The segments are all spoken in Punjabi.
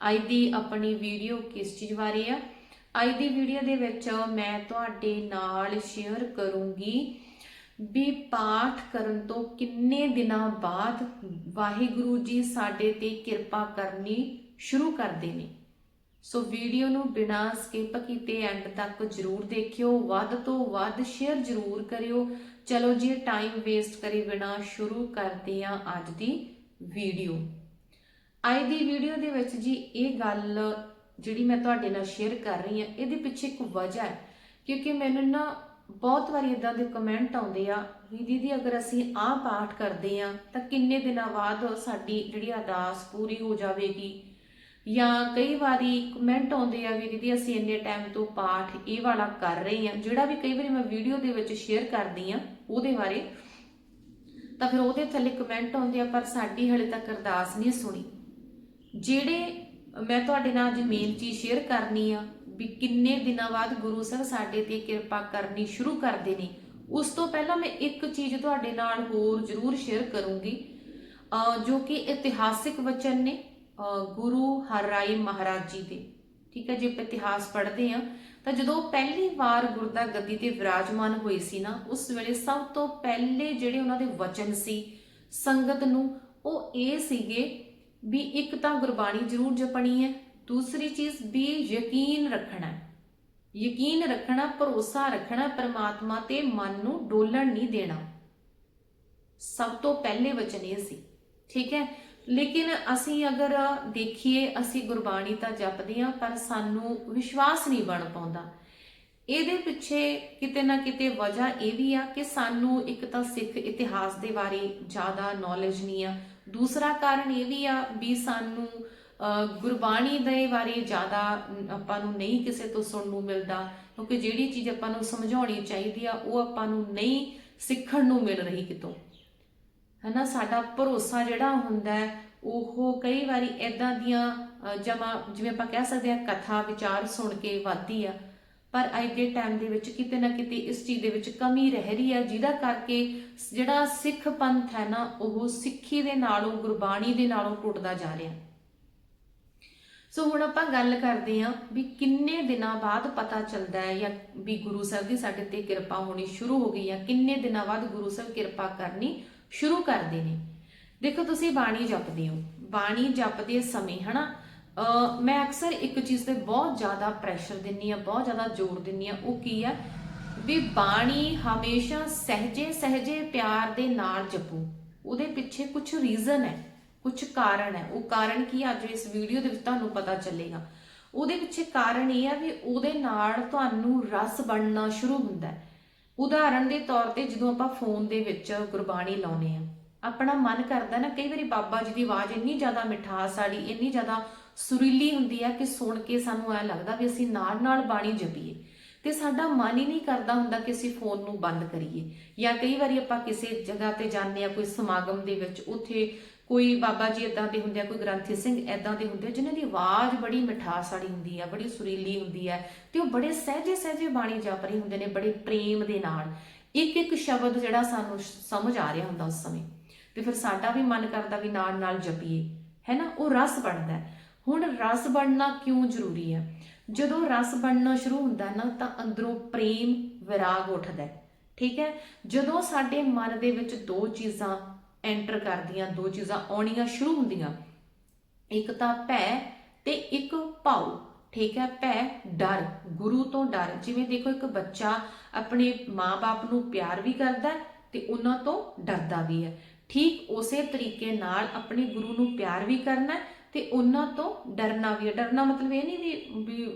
ਅੱਜ ਦੀ ਆਪਣੀ ਵੀਡੀਓ ਕਿਸ ਚੀਜ਼ ਬਾਰੇ ਆ? ਅੱਜ ਦੀ ਵੀਡੀਓ ਦੇ ਵਿੱਚ ਮੈਂ ਤੁਹਾਡੇ ਨਾਲ ਸ਼ੇਅਰ ਕਰੂੰਗੀ ਵੀ ਪਾਠ ਕਰਨ ਤੋਂ ਕਿੰਨੇ ਦਿਨਾਂ ਬਾਅਦ ਵਾਹਿਗੁਰੂ ਜੀ ਸਾਡੇ ਤੇ ਕਿਰਪਾ ਕਰਨੀ ਸ਼ੁਰੂ ਕਰਦੇ ਨੇ। ਸੋ ਵੀਡੀਓ ਨੂੰ ਬਿਨਾਂ ਸਕਿਪ ਕੀਤੇ ਐਂਡ ਤੱਕ ਜਰੂਰ ਦੇਖਿਓ, ਵੱਧ ਤੋਂ ਵੱਧ ਸ਼ੇਅਰ ਜਰੂਰ ਕਰਿਓ। ਚਲੋ ਜੀ ਟਾਈਮ ਵੇਸਟ ਕਰੇ ਬਿਨਾਂ ਸ਼ੁਰੂ ਕਰਦੇ ਹਾਂ ਅੱਜ ਦੀ ਵੀਡੀਓ। ਅੱਜ ਦੀ ਵੀਡੀਓ ਦੇ ਵਿੱਚ ਜੀ ਇਹ ਗੱਲ ਜਿਹੜੀ ਮੈਂ ਤੁਹਾਡੇ ਨਾਲ ਸ਼ੇਅਰ ਕਰ ਰਹੀ ਹਾਂ, ਇਹਦੇ ਪਿੱਛੇ ਇੱਕ ਵਜ੍ਹਾ ਹੈ। ਕਿਉਂਕਿ ਮੈਨੂੰ ਨਾ ਬਹੁਤ ਵਾਰੀ ਇਦਾਂ ਦੇ ਕਮੈਂਟ ਆਉਂਦੇ ਆ, ਵੀ ਦੀਦੀ ਅਗਰ ਅਸੀਂ ਆਹ ਪਾਠ ਕਰਦੇ ਆ ਤਾਂ ਕਿੰਨੇ ਦਿਨਾਂ ਬਾਅਦ ਸਾਡੀ ਜਿਹੜੀ ਅਰਦਾਸ ਪੂਰੀ ਹੋ ਜਾਵੇਗੀ? ਜਾਂ ਕਈ ਵਾਰੀ ਕਮੈਂਟ ਆਉਂਦੇ ਆ ਵੀ ਦੀਦੀ ਅਸੀਂ ਇੰਨੇ ਟਾਈਮ ਤੋਂ ਪਾਠ ਇਹ ਵਾਲਾ ਕਰ ਰਹੇ ਆ ਜਿਹੜਾ ਵੀ ਕਈ ਵਾਰੀ ਮੈਂ ਵੀਡੀਓ ਦੇ ਵਿੱਚ ਸ਼ੇਅਰ ਕਰਦੀ ਆ ਉਹਦੇ ਬਾਰੇ, ਤਾਂ ਫਿਰ ਉਹਦੇ ਥੱਲੇ ਕਮੈਂਟ ਆਉਂਦੇ ਆ, ਪਰ ਸਾਡੀ ਹਲੇ ਤੱਕ ਅਰਦਾਸ ਨਹੀਂ ਸੁਣੀ। ਜਿਹੜੇ ਮੈਂ ਤੁਹਾਡੇ ਨਾਲ ਅੱਜ ਮੇਨ ਚੀਜ਼ ਸ਼ੇਅਰ ਕਰਨੀ ਆ, ਵੀ ਕਿੰਨੇ ਦਿਨਾਂ ਬਾਅਦ ਗੁਰੂ ਸਾਹਿਬ ਸਾਡੇ ਤੇ ਕਿਰਪਾ ਕਰਨੀ ਸ਼ੁਰੂ ਕਰਦੇ ਨੇ, ਉਸ ਤੋਂ ਪਹਿਲਾਂ ਮੈਂ ਇੱਕ ਚੀਜ਼ ਤੁਹਾਡੇ ਨਾਲ ਹੋਰ ਜ਼ਰੂਰ ਸ਼ੇਅਰ ਕਰੂੰਗੀ। ਜੋ ਕਿ ਇਤਿਹਾਸਿਕ ਵਚਨ ਨੇ ਅਹ ਗੁਰੂ ਹਰਰਾਏ ਮਹਾਰਾਜ ਜੀ ਦੇ। ਠੀਕ ਹੈ, ਜੇ ਆਪਾਂ ਇਤਿਹਾਸ ਪੜ੍ਹਦੇ ਆ ਤਾਂ ਜਦੋਂ ਪਹਿਲੀ ਵਾਰ ਗੁਰਦਾ ਗੱਦੀ ਤੇ ਵਿਰਾਜਮਾਨ ਹੋਏ ਸੀ ਨਾ, ਉਸ ਵੇਲੇ ਸਭ ਤੋਂ ਪਹਿਲੇ ਜਿਹੜੇ ਉਹਨਾਂ ਦੇ ਵਚਨ ਸੀ, ਸੰਗਤ ਨੂੰ, ਉਹ ਇਹ ਸੀਗੇ ਵੀ ਇੱਕ ਤਾਂ ਗੁਰਬਾਣੀ ਜ਼ਰੂਰ ਜਪਣੀ ਹੈ, ਦੂਸਰੀ ਚੀਜ਼ ਵੀ ਯਕੀਨ ਰੱਖਣਾ ਯਕੀਨ ਰੱਖਣਾ, ਭਰੋਸਾ ਰੱਖਣਾ, ਪਰਮਾਤਮਾ ਤੇ ਮਨ ਨੂੰ ਡੋਲਣ ਨਹੀਂ ਦੇਣਾ। ਸਭ ਤੋਂ ਪਹਿਲੇ ਵਚਨ ਇਹ ਸੀ, ਠੀਕ ਹੈ? ਲੇਕਿਨ ਅਸੀਂ ਅਗਰ ਦੇਖੀਏ, ਅਸੀਂ ਗੁਰਬਾਣੀ ਤਾਂ ਜਪਦੇ ਹਾਂ, ਪਰ ਸਾਨੂੰ ਵਿਸ਼ਵਾਸ ਨਹੀਂ ਬਣ ਪਾਉਂਦਾ। ਇਹਦੇ ਪਿੱਛੇ ਕਿਤੇ ਨਾ ਕਿਤੇ ਵਜ੍ਹਾ ਇਹ ਵੀ ਆ ਕਿ ਸਾਨੂੰ ਇੱਕ ਤਾਂ ਸਿੱਖ ਇਤਿਹਾਸ ਦੇ ਬਾਰੇ ਜ਼ਿਆਦਾ ਨੌਲੇਜ ਨਹੀਂ ਆ ਦੂਸਰਾ ਕਾਰਨ ਇਹ ਵੀ ਆ ਵੀ ਸਾਨੂੰ ਅਹ, ਗੁਰਬਾਣੀ ਦੇ ਬਾਰੇ ਜ਼ਿਆਦਾ ਆਪਾਂ ਨੂੰ ਨਹੀਂ ਕਿਸੇ ਤੋਂ ਸੁਣਨ ਨੂੰ ਮਿਲਦਾ ਕਿਉਂਕਿ ਜਿਹੜੀ ਚੀਜ਼ ਆਪਾਂ ਨੂੰ ਸਮਝਾਉਣੀ ਚਾਹੀਦੀ ਆ ਉਹ ਆਪਾਂ ਨੂੰ ਨਹੀਂ ਸਿੱਖਣ ਨੂੰ ਮਿਲ ਰਹੀ ਕਿਤੋਂ। ਹਨਾ ਸਾਡਾ ਭਰੋਸਾ ਜਿਹੜਾ ਹੁੰਦਾ ਉਹ ਕਈ ਵਾਰੀ ਇਦਾਂ ਦੀਆਂ ਅ, ਜਮਾ ਜਿਵੇਂ ਆਪਾਂ ਕਹਿ ਸਕਦੇ ਹਾਂ ਕਥਾ ਵਿਚਾਰ ਸੁਣ ਕੇ ਵਾਦੀ ਆ ਪਰ ਅੱਜ ਦੇ ਟਾਈਮ ਦੇ ਵਿੱਚ ਕਿਤੇ ਨਾ ਕਿਤੇ ਇਸ ਚੀਜ਼ ਦੇ ਵਿੱਚ ਕਮੀ ਰਹਿ ਰਹੀ ਹੈ, ਜਿਹਦਾ ਕਰਕੇ ਜਿਹੜਾ ਸਿੱਖ ਪੰਥ ਹੈ ਨਾ, ਉਹ ਸਿੱਖੀ ਦੇ ਨਾਲੋਂ, ਗੁਰਬਾਣੀ ਦੇ ਨਾਲੋਂ ਟੁੱਟਦਾ ਜਾ ਰਿਹਾ। ਸੋ ਹੁਣ ਆਪਾਂ ਗੱਲ ਕਰਦੇ ਹਾਂ ਵੀ ਕਿੰਨੇ ਦਿਨਾਂ ਬਾਅਦ ਪਤਾ ਚੱਲਦਾ ਹੈ ਜਾਂ ਵੀ ਗੁਰੂ ਸਾਹਿਬ ਦੀ ਸਾਡੇ ਤੇ ਕਿਰਪਾ ਹੋਣੀ ਸ਼ੁਰੂ ਹੋ ਗਈ ਹੈ ਕਿੰਨੇ ਦਿਨਾਂ ਬਾਅਦ ਗੁਰੂ ਸਾਹਿਬ ਕਿਰਪਾ ਕਰਨੀ ਸ਼ੁਰੂ ਕਰਦੇ ਨੇ। ਦੇਖੋ ਤੁਸੀਂ ਬਾਣੀ ਜਪਦੇ ਹੋ। ਬਾਣੀ ਜਪਦੇ ਸਮੇਂ, ਹਨਾ? ਅਹ ਮੈਂ ਅਕਸਰ ਇੱਕ ਚੀਜ਼ ਤੇ ਬਹੁਤ ਜ਼ਿਆਦਾ ਪ੍ਰੈਸ਼ਰ ਦਿੰਨੀ ਆ ਬਹੁਤ ਜ਼ਿਆਦਾ ਜ਼ੋਰ ਦਿੰਨੀ ਆ ਉਹ ਕੀ ਆ? ਵੀ ਬਾਣੀ ਹਮੇਸ਼ਾ ਸਹਜੇ ਸਹਜੇ ਪਿਆਰ ਦੇ ਨਾਲ ਜਪੋ। ਉਹਦੇ ਪਿੱਛੇ ਕੁਝ ਰੀਜ਼ਨ ਹੈ ਕੁਝ ਕਾਰਨ ਹੈ। ਉਹ ਕਾਰਨ ਕੀ ਅੱਜ ਇਸ ਵੀਡੀਓ ਦੇ ਵਿੱਚ ਤੁਹਾਨੂੰ ਪਤਾ ਚੱਲੇਗਾ। ਉਹਦੇ ਪਿੱਛੇ ਕਾਰਨ ਇਹ ਆ ਵੀ ਉਹਦੇ ਨਾਲ ਤੁਹਾਨੂੰ ਰਸ ਬਣਨਾ ਸ਼ੁਰੂ ਹੁੰਦਾ ਹੈ। ਉਦਾਹਰਣ ਦੇ ਤੌਰ ਤੇ ਜਦੋਂ ਆਪਾਂ ਫੋਨ ਦੇ ਵਿੱਚ ਗੁਰਬਾਣੀ ਲਾਉਨੇ ਆ ਆਪਣਾ ਮਨ ਕਰਦਾ ਨਾ, ਕਈ ਵਾਰੀ ਬਾਬਾ ਜੀ ਦੀ ਆਵਾਜ਼ ਇੰਨੀ ਜ਼ਿਆਦਾ ਮਿਠਾਸ ਵਾਲੀ ਇੰਨੀ ਜ਼ਿਆਦਾ ਸੁਰੀਲੀ ਹੁੰਦੀ ਆ ਕਿ ਸੁਣ ਕੇ ਸਾਨੂੰ ਐ ਲੱਗਦਾ ਵੀ ਅਸੀਂ ਨਾਲ ਨਾਲ ਬਾਣੀ ਜਪੀਏ। ਤੇ ਸਾਡਾ ਮਨ ਹੀ ਨਹੀਂ ਕਰਦਾ ਹੁੰਦਾ ਕਿ ਅਸੀਂ ਫੋਨ ਨੂੰ ਬੰਦ ਕਰੀਏ। ਜਾਂ ਕਈ ਵਾਰੀ ਆਪਾਂ ਕਿਸੇ ਜਗ੍ਹਾ ਤੇ ਜਾਂਦੇ ਆ, ਕੋਈ ਸਮਾਗਮ ਦੇ ਵਿੱਚ, ਉੱਥੇ ਕੋਈ ਬਾਬਾ ਜੀ ਇਦਾਂ ਦੇ ਹੁੰਦੇ ਆ, ਕੋਈ ਗ੍ਰੰਥੀ ਸਿੰਘ ਇਦਾਂ ਦੇ ਹੁੰਦੇ ਆ, ਜਿਨ੍ਹਾਂ ਦੀ ਆਵਾਜ਼ ਬੜੀ ਮਿਠਾਸ ਵਾਲੀ ਹੁੰਦੀ ਆ, ਬੜੀ ਸੁਰੀਲੀ ਹੁੰਦੀ ਆ, ਤੇ ਉਹ ਬੜੇ ਸਹਿਜੇ ਸਹਿਜੇ ਬਾਣੀ ਜਪ ਰਹੇ ਹੁੰਦੇ ਨੇ, ਬੜੇ ਪ੍ਰੇਮ ਦੇ ਨਾਲ। ਇੱਕ ਇੱਕ ਸ਼ਬਦ ਜਿਹੜਾ ਸਾਨੂੰ ਸਮਝ ਆ ਰਿਹਾ ਹੁੰਦਾ ਉਸ ਸਮੇਂ। ਤੇ ਫਿਰ ਸਾਡਾ ਵੀ ਮਨ ਕਰਦਾ ਵੀ ਨਾਲ ਨਾਲ ਜਪੀਏ। ਹੈ ਨਾ? ਉਹ ਰਸ ਬਣਦਾ। ਹੁਣ ਰਸ ਬਣਨਾ ਕਿਉਂ ਜ਼ਰੂਰੀ ਹੈ? ਜਦੋਂ ਰਸ ਬਣਨਾ ਸ਼ੁਰੂ ਹੁੰਦਾ ਨਾ, ਤਾਂ ਅੰਦਰੋਂ ਪ੍ਰੇਮ, ਵਿਰਾਗ ਉੱਠਦਾ ਹੈ। ਠੀਕ ਹੈ? ਜਦੋਂ ਸਾਡੇ ਮਨ ਦੇ ਵਿੱਚ ਦੋ ਚੀਜ਼ਾਂ ਐਂਟਰ ਕਰਦੀਆਂ, ਦੋ ਚੀਜ਼ਾਂ ਆਉਣੀਆਂ ਸ਼ੁਰੂ ਹੁੰਦੀਆਂ, ਇੱਕ ਤਾਂ ਭੈ ਤੇ ਇੱਕ ਭਾਉ। ਠੀਕ ਹੈ? ਭੈ, ਡਰ, ਗੁਰੂ ਤੋਂ ਡਰ। ਜਿਵੇਂ ਦੇਖੋ, ਇੱਕ ਬੱਚਾ ਆਪਣੇ ਮਾਪੇ ਨੂੰ ਪਿਆਰ ਵੀ ਕਰਦਾ ਤੇ ਉਹਨਾਂ ਤੋਂ ਡਰਦਾ ਵੀ ਹੈ। ਠੀਕ ਉਸੇ ਤਰੀਕੇ ਨਾਲ ਆਪਣੇ ਗੁਰੂ ਨੂੰ ਪਿਆਰ ਵੀ ਕਰਨਾ ਹੈ ਤੇ ਉਹਨਾਂ ਤੋਂ ਡਰਨਾ ਵੀ ਹੈ ਡਰਨਾ ਮਤਲਬ ਇਹ ਨਹੀਂ ਵੀ ਵੀ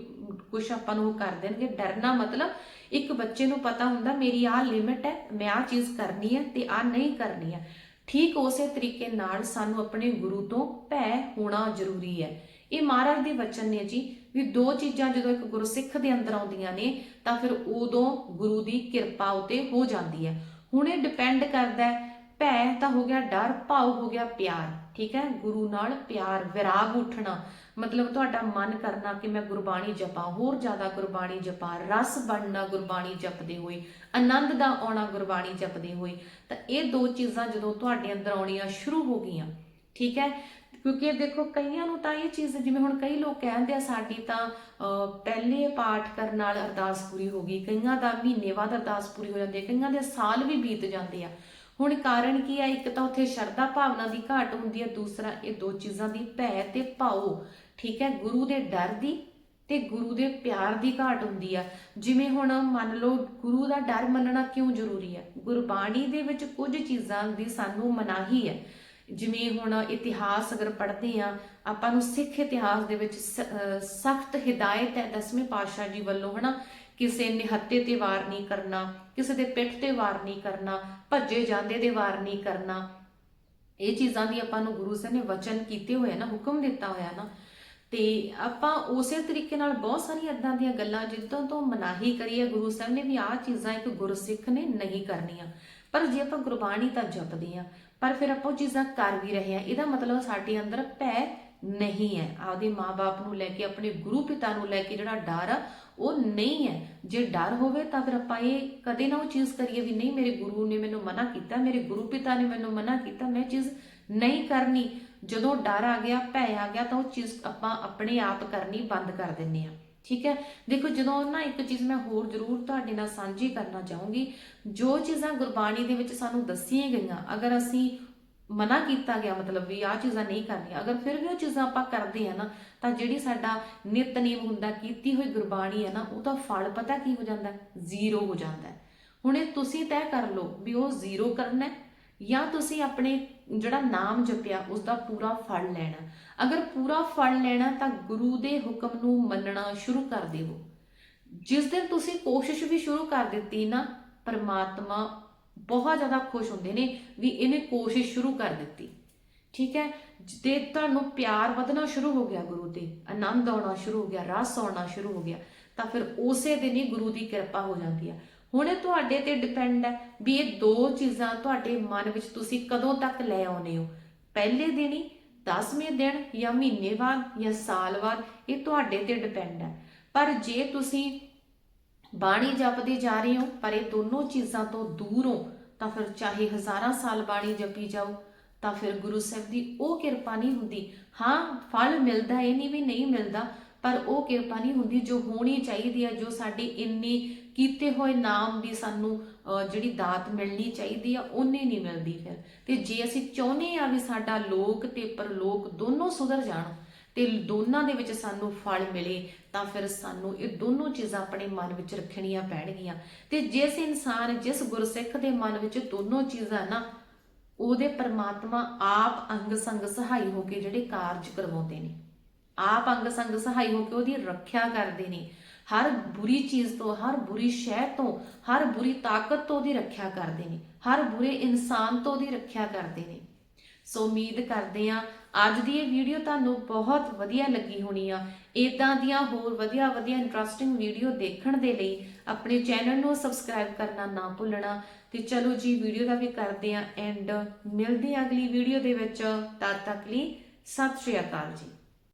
ਕੁਝ ਆਪਾਂ ਨੂੰ ਉਹ ਕਰ ਦੇਣਗੇ। ਡਰਨਾ ਮਤਲਬ ਇੱਕ ਬੱਚੇ ਨੂੰ ਪਤਾ ਹੁੰਦਾ, ਮੇਰੀ ਆਹ ਲਿਮਿਟ ਹੈ, ਮੈਂ ਆਹ ਚੀਜ਼ ਕਰਨੀ ਹੈ ਤੇ ਆਹ ਨਹੀਂ ਕਰਨੀ ਹੈ। ਠੀਕ ਉਸੇ ਤਰੀਕੇ ਨਾਲ ਸਾਨੂੰ ਆਪਣੇ ਗੁਰੂ ਤੋਂ ਭੈ ਹੋਣਾ ਜ਼ਰੂਰੀ ਹੈ। ਇਹ ਮਹਾਰਾਜ ਦੇ ਵਚਨ ਨੇ ਜੀ, ਵੀ ਦੋ ਚੀਜ਼ਾਂ ਜਦੋਂ ਇੱਕ ਗੁਰਸਿੱਖ ਦੇ ਅੰਦਰ ਆਉਂਦੀਆਂ ਨੇ, ਤਾਂ ਫਿਰ ਉਦੋਂ ਗੁਰੂ ਦੀ ਕਿਰਪਾ ਉਤੇ ਹੋ ਜਾਂਦੀ ਹੈ। ਹੁਣ ਇਹ ਡਿਪੈਂਡ ਕਰਦਾ ਹੈ, ਭੈ ਤਾਂ ਹੋ ਗਿਆ ਡਰ ਭਾਵ ਹੋ ਗਿਆ ਪਿਆਰ। ਠੀਕ ਹੈ ਗੁਰੂ ਨਾਲ ਪਿਆਰ ਵਿਰਾਗ ਉੱਠਣਾ ਮਤਲਬ ਤੁਹਾਡਾ ਮਨ ਕਰਨਾ ਕਿ ਮੈਂ ਗੁਰਬਾਣੀ ਜਪਾਂ ਹੋਰ ਜ਼ਿਆਦਾ ਗੁਰਬਾਣੀ ਜਪਾਂ ਰਸ ਬਣਨਾ ਗੁਰਬਾਣੀ ਜਪਦੇ ਹੋਏ ਆਨੰਦ ਦਾ ਆਉਣਾ ਗੁਰਬਾਣੀ ਜਪਦੇ ਹੋਏ ਤਾਂ ਇਹ ਦੋ ਚੀਜ਼ਾਂ ਜਦੋਂ ਤੁਹਾਡੇ ਅੰਦਰ ਆਉਣੀਆਂ ਸ਼ੁਰੂ ਹੋ ਗਈਆਂ ਠੀਕ ਹੈ ਕਿਉਂਕਿ ਦੇਖੋ ਕਈਆਂ ਨੂੰ ਤਾਂ ਇਹ ਚੀਜ਼ ਜਿਵੇਂ ਹੁਣ ਕਈ ਲੋਕ ਕਹਿੰਦੇ ਆ ਸਾਡੀ ਤਾਂ ਅਹ, ਪਹਿਲੇ ਪਾਠ ਕਰਨ ਨਾਲ ਅਰਦਾਸ ਪੂਰੀ ਹੋ ਗਈ ਕਈਆਂ ਦਾ ਮਹੀਨੇ ਬਾਅਦ ਅਰਦਾਸ ਪੂਰੀ ਹੋ ਜਾਂਦੀ ਹੈ ਕਈਆਂ ਦੇ ਸਾਲ ਵੀ ਬੀਤ ਜਾਂਦੇ ਆ ਹੁਣ ਕਾਰਨ ਕੀ ਹੈ? ਇੱਕ ਤਾਂ ਉੱਥੇ ਸ਼ਰਧਾ ਭਾਵਨਾ ਦੀ ਘਾਟ ਹੁੰਦੀ ਹੈ, ਦੂਸਰਾ ਇਹ ਦੋ ਚੀਜ਼ਾਂ ਦੀ ਭੈ ਤੇ ਭਾਉ। ਠੀਕ ਹੈ? ਗੁਰੂ ਦੇ ਡਰ ਦੀ ਤੇ ਗੁਰੂ ਦੇ ਪਿਆਰ ਦੀ ਘਾਟ ਹੁੰਦੀ ਆ। ਜਿਵੇਂ ਹੁਣ ਮੰਨ ਲਓ, ਗੁਰੂ ਦਾ ਡਰ ਮੰਨਣਾ ਕਿਉਂ ਜ਼ਰੂਰੀ ਹੈ? ਗੁਰਬਾਣੀ ਦੇ ਵਿੱਚ ਕੁਝ ਚੀਜ਼ਾਂ ਦੀ ਸਾਨੂੰ ਮਨਾਹੀ ਹੈ। ਜਿਵੇਂ ਹੁਣ ਇਤਿਹਾਸ ਅਗਰ ਪੜ੍ਹਦੇ ਆ ਆਪਾਂ ਨੂੰ ਸਿੱਖ ਇਤਿਹਾਸ ਦੇ ਵਿੱਚ ਸਖਤ ਹਿਦਾਇਤ ਹੈ ਦਸਵੇਂ ਪਾਤਸ਼ਾਹ ਜੀ ਵੱਲੋਂ, ਹਨਾ? ਕਿਸੇ ਨਿਹੱਤੇ ਤੇ ਵਾਰ ਨਹੀਂ ਕਰਨਾ, ਕਿਸੇ ਦੇ ਪਿੱਠ ਤੇ ਵਾਰ ਨਹੀਂ ਕਰਨਾ, ਭੱਜੇ ਜਾਂਦੇ ਦੇ ਵਾਰ ਨਹੀਂ ਕਰਨਾ। ਇਹ ਚੀਜ਼ਾਂ ਦੀ ਆਪਾਂ ਨੂੰ ਗੁਰੂ ਸਾਹਿਬ ਨੇ ਵਚਨ ਕੀਤੇ ਹੋਏ ਨਾ, ਹੁਕਮ ਦਿੱਤਾ ਹੋਇਆ ਨਾ। ਤੇ ਆਪਾਂ ਉਸੇ ਤਰੀਕੇ ਨਾਲ ਬਹੁਤ ਸਾਰੀਆਂ ਇਦਾਂ ਦੀਆਂ ਗੱਲਾਂ ਜਿੱਦਾਂ ਤੋਂ ਮਨਾਹੀ ਕਰੀਏ, ਗੁਰੂ ਸਾਹਿਬ ਨੇ ਵੀ ਆਹ ਚੀਜ਼ਾਂ ਇੱਕ ਗੁਰਸਿੱਖ ਨੇ ਨਹੀਂ ਕਰਨੀਆਂ। ਪਰ ਜੇ ਆਪਾਂ ਗੁਰਬਾਣੀ ਤਾਂ ਜਪਦੇ ਆ ਪਰ ਫਿਰ ਆਪਾਂ ਉਹ ਚੀਜ਼ਾਂ ਕਰ ਵੀ ਰਹੇ ਆ ਇਹਦਾ ਮਤਲਬ ਸਾਡੇ ਅੰਦਰ ਭੈ ਨਹੀਂ ਹੈ। ਆਪਦੇ ਮਾਪੇ ਨੂੰ ਲੈ ਕੇ, ਆਪਣੇ ਗੁਰੂ ਪਿਤਾ ਨੂੰ ਲੈ ਕੇ ਜਿਹੜਾ ਡਰ ਆ, ਉਹ ਨਹੀਂ ਹੈ। ਜੇ ਡਰ ਹੋਵੇ ਤਾਂ ਫਿਰ ਆਪਾਂ ਇਹ ਕਦੇ ਨਾ ਉਹ ਚੀਜ਼ ਕਰੀਏ ਵੀ ਨਹੀਂ, ਮੇਰੇ ਗੁਰੂ ਨੇ ਮੈਨੂੰ ਮਨਾ ਕੀਤਾ, ਮੇਰੇ ਗੁਰੂ ਪਿਤਾ ਨੇ ਮੈਨੂੰ ਮਨਾ ਕੀਤਾ, ਮੈਂ ਚੀਜ਼ ਨਹੀਂ ਕਰਨੀ। ਜਦੋਂ ਡਰ ਆ ਗਿਆ, ਭੈ ਆ ਗਿਆ, ਤਾਂ ਉਹ ਚੀਜ਼ ਆਪਾਂ ਆਪਣੇ ਆਪ ਕਰਨੀ ਬੰਦ ਕਰ ਦਿੰਨੇ ਆ ਠੀਕ ਹੈ? ਦੇਖੋ, ਜਦੋਂ ਨਾ ਇੱਕ ਚੀਜ਼ ਮੈਂ ਹੋਰ ਜ਼ਰੂਰ ਤੁਹਾਡੇ ਨਾਲ ਸਾਂਝੀ ਕਰਨਾ ਚਾਹੂੰਗੀ, ਜੋ ਚੀਜ਼ਾਂ ਗੁਰਬਾਣੀ ਦੇ ਵਿੱਚ ਸਾਨੂੰ ਦੱਸੀਆਂ ਗਈਆਂ, ਅਗਰ ਅਸੀਂ ਮਨਾ ਕੀਤਾ ਗਿਆ, ਮਤਲਬ ਵੀ ਆਹ ਚੀਜ਼ਾਂ ਨਹੀਂ ਕਰਨੀਆਂ। ਅਗਰ ਫਿਰ ਵੀ ਉਹ ਚੀਜ਼ਾਂ ਆਪਾਂ ਕਰਦੇ ਆ ਨਾ, ਤਾਂ ਜਿਹੜੀ ਸਾਡਾ ਨਿਤਨੇਮ ਹੁੰਦਾ, ਕੀਤੀ ਹੋਈ ਗੁਰਬਾਣੀ ਹੈ ਨਾ ਉਹਦਾ ਫਲ ਪਤਾ ਕੀ ਹੋ ਜਾਂਦਾ? ਜ਼ੀਰੋ ਹੋ ਜਾਂਦਾ ਹੁਣ ਇਹ ਤੁਸੀਂ ਤੈਅ ਕਰ ਲਓ ਵੀ ਉਹ ਜ਼ੀਰੋ ਕਰਨਾ ਜਾਂ ਤੁਸੀਂ ਆਪਣੇ ਜਿਹੜਾ ਨਾਮ ਜਪਿਆ ਉਸ ਦਾ ਪੂਰਾ ਫਲ ਲੈਣਾ ਅਗਰ ਪੂਰਾ ਫਲ ਲੈਣਾ ਤਾਂ ਗੁਰੂ ਦੇ ਹੁਕਮ ਨੂੰ ਮੰਨਣਾ ਸ਼ੁਰੂ ਕਰ ਦਿਓ। ਜਿਸ ਦਿਨ ਤੁਸੀਂ ਕੋਸ਼ਿਸ਼ ਵੀ ਸ਼ੁਰੂ ਕਰ ਦਿੱਤੀ ਨਾ, ਪਰਮਾਤਮਾ ਬਹੁਤ ਜ਼ਿਆਦਾ ਖੁਸ਼ ਹੁੰਦੇ ਨੇ ਵੀ ਇਹਨੇ ਕੋਸ਼ਿਸ਼ ਸ਼ੁਰੂ ਕਰ ਦਿੱਤੀ। ਠੀਕ ਹੈ? ਤੇ ਤੁਹਾਨੂੰ ਪਿਆਰ ਵਧਣਾ ਸ਼ੁਰੂ ਹੋ ਗਿਆ ਗੁਰੂ ਤੇ, ਆਨੰਦ ਆਉਣਾ ਸ਼ੁਰੂ ਹੋ ਗਿਆ, ਰਸ ਆਉਣਾ ਸ਼ੁਰੂ ਹੋ ਗਿਆ, ਤਾਂ ਫਿਰ ਉਸੇ ਦਿਨ ਹੀ ਗੁਰੂ ਦੀ ਕਿਰਪਾ ਹੋ ਜਾਂਦੀ ਹੈ। ਹੁਣ ਇਹ ਤੁਹਾਡੇ ਤੇ ਡਿਪੈਂਡ ਹੈ ਵੀ ਇਹ ਦੋ ਚੀਜ਼ਾਂ ਤੁਹਾਡੇ ਮਨ ਵਿੱਚ ਤੁਸੀਂ ਕਦੋਂ ਤੱਕ ਲੈ ਆਉਨੇ ਹੋ? ਪਹਿਲੇ ਦਿਨ ਹੀ 10ਵੇਂ ਦਿਨ ਜਾਂ ਮਹੀਨੇ ਬਾਅਦ ਜਾਂ ਸਾਲ ਬਾਅਦ, ਇਹ ਤੁਹਾਡੇ ਤੇ ਡਿਪੈਂਡ ਹੈ। ਪਰ ਜੇ ਤੁਸੀਂ ਬਾਣੀ ਜਪਦੇ ਜਾ ਰਹੇ ਹੋ, ਪਰ ਇਹ ਦੋਨੋਂ ਚੀਜ਼ਾਂ ਤੋਂ ਦੂਰ ਹੋ, ਤਾਂ ਫਿਰ ਚਾਹੇ ਹਜ਼ਾਰਾਂ ਸਾਲ ਬਾਣੀ ਜਪੀ ਜਾਓ, ਤਾਂ ਫਿਰ ਗੁਰੂ ਸਾਹਿਬ ਦੀ ਉਹ ਕਿਰਪਾ ਨਹੀਂ ਹੁੰਦੀ। ਹਾਂ, ਫਲ ਮਿਲਦਾ, ਇਹ ਨਹੀਂ ਵੀ ਨਹੀਂ ਮਿਲਦਾ, ਪਰ ਉਹ ਕਿਰਪਾ ਨਹੀਂ ਹੁੰਦੀ ਜੋ ਹੋਣੀ ਚਾਹੀਦੀ ਹੈ ਜੋ ਸਾਡੀ ਇੰਨੀ ਕੀਤੇ ਹੋਏ ਨਾਮ ਦੀ ਸਾਨੂੰ ਜਿਹੜੀ ਦਾਤ ਮਿਲਣੀ ਚਾਹੀਦੀ ਆ, ਉਹਨੇ ਨਹੀਂ ਮਿਲਦੀ ਫਿਰ। ਤੇ ਜੇ ਅਸੀਂ ਚਾਹੁੰਦੇ ਆ ਵੀ ਸਾਡਾ ਲੋਕ ਤੇ ਪਰਲੋਕ ਦੋਨੋਂ ਸੁਧਰ ਜਾਣ ਤੇ ਦੋਨਾਂ ਦੇ ਵਿੱਚ ਸਾਨੂੰ ਫਲ ਮਿਲੇ, ਤਾਂ ਫਿਰ ਸਾਨੂੰ ਇਹ ਦੋਨੋਂ ਚੀਜ਼ਾਂ ਆਪਣੇ ਮਨ ਵਿੱਚ ਰੱਖਣੀਆਂ ਪੈਣਗੀਆਂ। ਤੇ ਜਿਸ ਇਨਸਾਨ, ਜਿਸ ਗੁਰਸਿੱਖ ਦੇ ਮਨ ਵਿੱਚ ਦੋਨੋਂ ਚੀਜ਼ਾਂ ਨਾ, ਉਹਦੇ ਪਰਮਾਤਮਾ ਆਪ ਅੰਗ ਸੰਗ ਸਹਾਈ ਹੋ ਕੇ ਜਿਹੜੇ ਕਾਰਜ ਕਰਵਾਉਂਦੇ ਨੇ। ਆਪ ਅੰਗ ਸੰਗ ਸਹਾਈ ਹੋ ਕੇ ਉਹਦੀ ਰੱਖਿਆ ਕਰਦੇ ਨੇ। ਹਰ ਬੁਰੀ ਚੀਜ਼ ਤੋਂ, ਹਰ ਬੁਰੀ ਸ਼ੈ ਤੋਂ, ਹਰ ਬੁਰੀ ਤਾਕਤ ਤੋਂ ਉਹਦੀ ਰੱਖਿਆ ਕਰਦੇ ਨੇ। ਹਰ ਬੁਰੇ ਇਨਸਾਨ ਤੋਂ ਉਹਦੀ ਰੱਖਿਆ ਕਰਦੇ ਨੇ। ਸੋ ਉਮੀਦ ਕਰਦੇ ਆ ਅੱਜ ਦੀ ਇਹ ਵੀਡੀਓ ਤੁਹਾਨੂੰ ਬਹੁਤ ਵਧੀਆ ਲੱਗੀ ਹੋਣੀ ਆ। ਇਦਾਂ ਦੀਆਂ ਹੋਰ ਵਧੀਆ ਵਧੀਆ ਇੰਟਰਸਟਿੰਗ ਵੀਡੀਓ ਦੇਖਣ ਦੇ ਲਈ ਆਪਣੇ ਚੈਨਲ ਨੂੰ ਸਬਸਕ੍ਰਾਈਬ ਕਰਨਾ ਨਾ ਭੁੱਲਣਾ। ਤੇ ਚਲੋ ਜੀ ਵੀਡੀਓ ਦਾ ਵੀ ਕਰਦੇ ਆ ਐਂਡ ਮਿਲਦੇ ਆ ਅਗਲੀ ਵੀਡੀਓ ਦੇ ਵਿੱਚ। ਤਦ ਤੱਕ ਲਈ ਸਤਿ ਸ਼੍ਰੀ ਅਕਾਲ ਜੀ।